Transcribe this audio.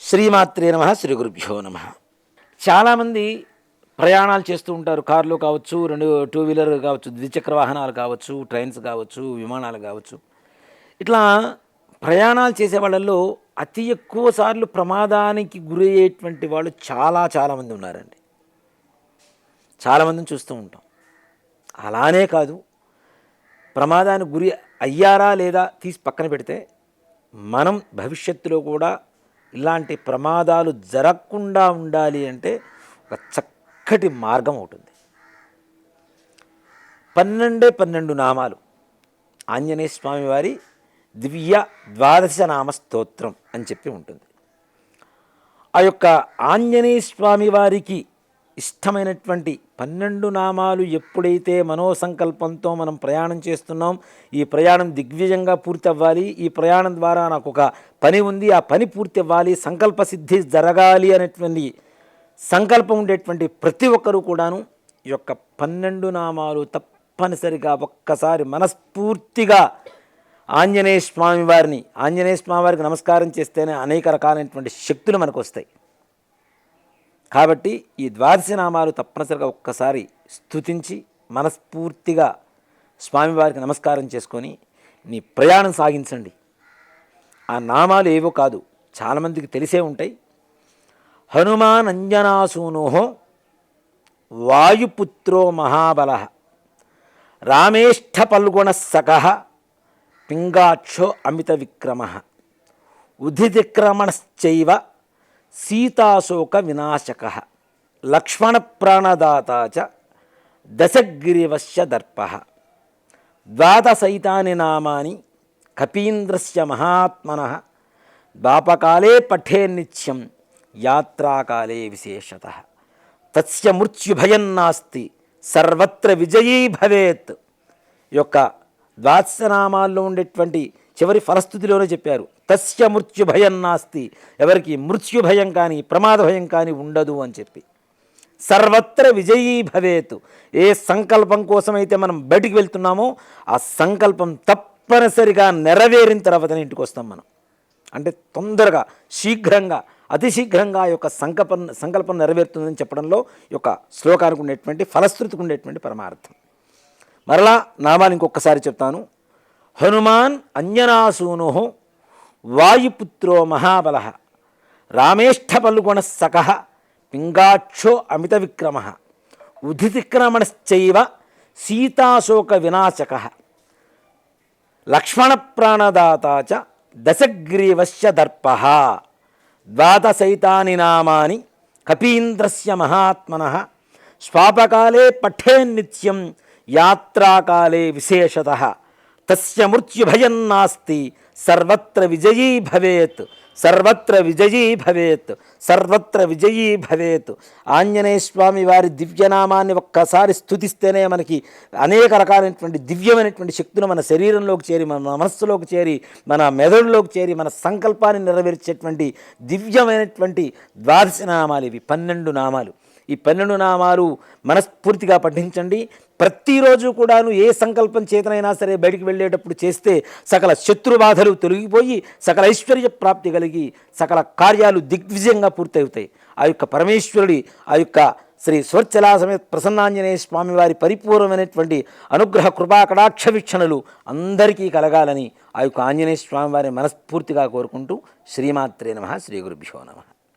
శ్రీమాత్రే నమ శ్రీ గురుభ్యో నమ. చాలామంది ప్రయాణాలు చేస్తూ ఉంటారు. కార్లు కావచ్చు రెండు టూ వీలర్ కావచ్చు ద్విచక్ర వాహనాలు కావచ్చు ట్రైన్స్ కావచ్చు విమానాలు కావచ్చు. ఇట్లా ప్రయాణాలు చేసే వాళ్ళల్లో అతి ఎక్కువ సార్లు ప్రమాదానికి గురయ్యేటువంటి వాళ్ళు చాలా చాలామంది ఉన్నారండి. చాలామందిని చూస్తూ ఉంటాం. అలానే కాదు ప్రమాదానికి గురి అయ్యారా లేదా తీసి పక్కన పెడితే మనం భవిష్యత్తులో కూడా ఇలాంటి ప్రమాదాలు జరగకుండా ఉండాలి అంటే ఒక చక్కటి మార్గం ఉంటుంది పన్నెండే పన్నెండు నామాలు. ఆంజనేయ స్వామి వారి దివ్య ద్వాదశ నామ స్తోత్రం అని చెప్పి ఉంటుంది. ఆ యొక్క ఆంజనేయ స్వామి వారికి ఇష్టమైనటువంటి పన్నెండు నామాలు ఎప్పుడైతే మనోసంకల్పంతో మనం ప్రయాణం చేస్తున్నాం ఈ ప్రయాణం దిగ్విజయంగా పూర్తి అవ్వాలి ఈ ప్రయాణం ద్వారా నాకు ఒక పని ఉంది. ఆ పని పూర్తి అవ్వాలి సంకల్ప సిద్ధి జరగాలి అనేటువంటి సంకల్పం ఉండేటువంటి ప్రతి ఒక్కరూ కూడాను ఈ యొక్క పన్నెండు నామాలు తప్పనిసరిగా ఒక్కసారి మనస్ఫూర్తిగా ఆంజనేయ స్వామి వారిని ఆంజనేయ స్వామి వారికి నమస్కారం చేస్తేనే అనేక రకాలైనటువంటి శక్తులు మనకు వస్తాయి కాబట్టి ఈ ద్వాదశ నామాలు తప్పనిసరిగా ఒక్కసారి స్థుతించి మనస్ఫూర్తిగా స్వామివారికి నమస్కారం చేసుకొని నీ ప్రయాణం సాగించండి. ఆ నామాలు ఏవో కాదు చాలామందికి తెలిసే ఉంటాయి. హనుమాన్ అంజనాసూనోహో వాయుపుత్రో మహాబల రామేష్ఠ పల్గొణ సఖ పింగాక్షో అమిత విక్రమ ఉదితిక్రమణశ్చైవ సీతాశోక వినాశక లక్ష్మణ ప్రాణదాత చ దశగ్రీవస్య దర్ప. ద్వాదశైతాని నామాని కపీంద్రస్య మహాత్మన. ద్వాపకాలే పఠే నిత్యం యాత్రాకాలే విశేషత. తస్య మృత్యుభయం నాస్తి సర్వత్ర విజయీ భవేత్. ఈ యొక్క ద్వాదశనామాల్లో ఉండేటువంటి చివరి ఫలస్థుతిలోనే చెప్పారు. తస్య మృత్యుభయం నాస్తి. ఎవరికి మృత్యుభయం కానీ ప్రమాద భయం కానీ ఉండదు అని చెప్పి. సర్వత్ర విజయీ భవేత్. ఏ సంకల్పం కోసమైతే మనం బయటికి వెళ్తున్నామో ఆ సంకల్పం తప్పనిసరిగా నెరవేరిన తర్వాతనే ఇంటికి వస్తాం మనం. అంటే తొందరగా శీఘ్రంగా అతి శీఘ్రంగా ఆ యొక్క సంకల్పం సంకల్పం నెరవేరుతుందని చెప్పడంలో యొక్క శ్లోకానికి ఉండేటువంటి ఫలశ్రుతికి ఉండేటువంటి పరమార్థం. మరలా నామాలు ఇంకొకసారి చెప్తాను. హనుమాన్ అన్యనాశూను వాయుపుత్రో మహాబల రామేష్ఠపల్గుణ సక పింగాక్షో అమిత విక్రమ ఉదితిక్రమణశ్చైవ సీతాశోక వినాశక లక్ష్మణప్రాణదాత చ దశగ్రీవస్య దర్ప. ద్వాదశైతాని నామాని కపీంద్రస్య మహాత్మన. స్వాపకాలే పఠేన్నిత్యం యాత్రాకాలే విశేషత. తస్య మృత్యుభయం నాస్తి సర్వత్ర విజయీ భవేత్ సర్వత్ర విజయీ భవేత్ సర్వత్ర విజయీ భవేత్. ఆంజనేయ స్వామి వారి దివ్యనామాన్ని ఒక్కసారి స్థుతిస్తేనే మనకి అనేక రకాలైనటువంటి దివ్యమైనటువంటి శక్తులు మన శరీరంలోకి చేరి మన మనస్సులోకి చేరి మన మెదడులోకి చేరి మన సంకల్పాన్ని నెరవేర్చేటువంటి దివ్యమైనటువంటి ద్వాదశ నామాలు ఇవి పన్నెండు నామాలు. ఈ పన్నెండు నామాలు మనస్ఫూర్తిగా పఠించండి. ప్రతిరోజు కూడాను ఏ సంకల్పం చేతనైనా సరే బయటికి వెళ్ళేటప్పుడు చేస్తే సకల శత్రు బాధలు తొలగిపోయి సకల ఐశ్వర్య ప్రాప్తి కలిగి సకల కార్యాలు దిగ్విజయంగా పూర్తవుతాయి. ఆ యొక్క పరమేశ్వరుడి ఆ యొక్క శ్రీ స్వర్చలా సమేత ప్రసన్నాంజనేయ స్వామి వారి పరిపూర్ణమైనటువంటి అనుగ్రహ కృపా కటాక్ష వీక్షణలు అందరికీ కలగాలని ఆ యొక్క ఆంజనేయ స్వామి వారిని మనస్ఫూర్తిగా కోరుకుంటూ శ్రీమాత్రే నమ. శ్రీ గురుభ్యో నమ.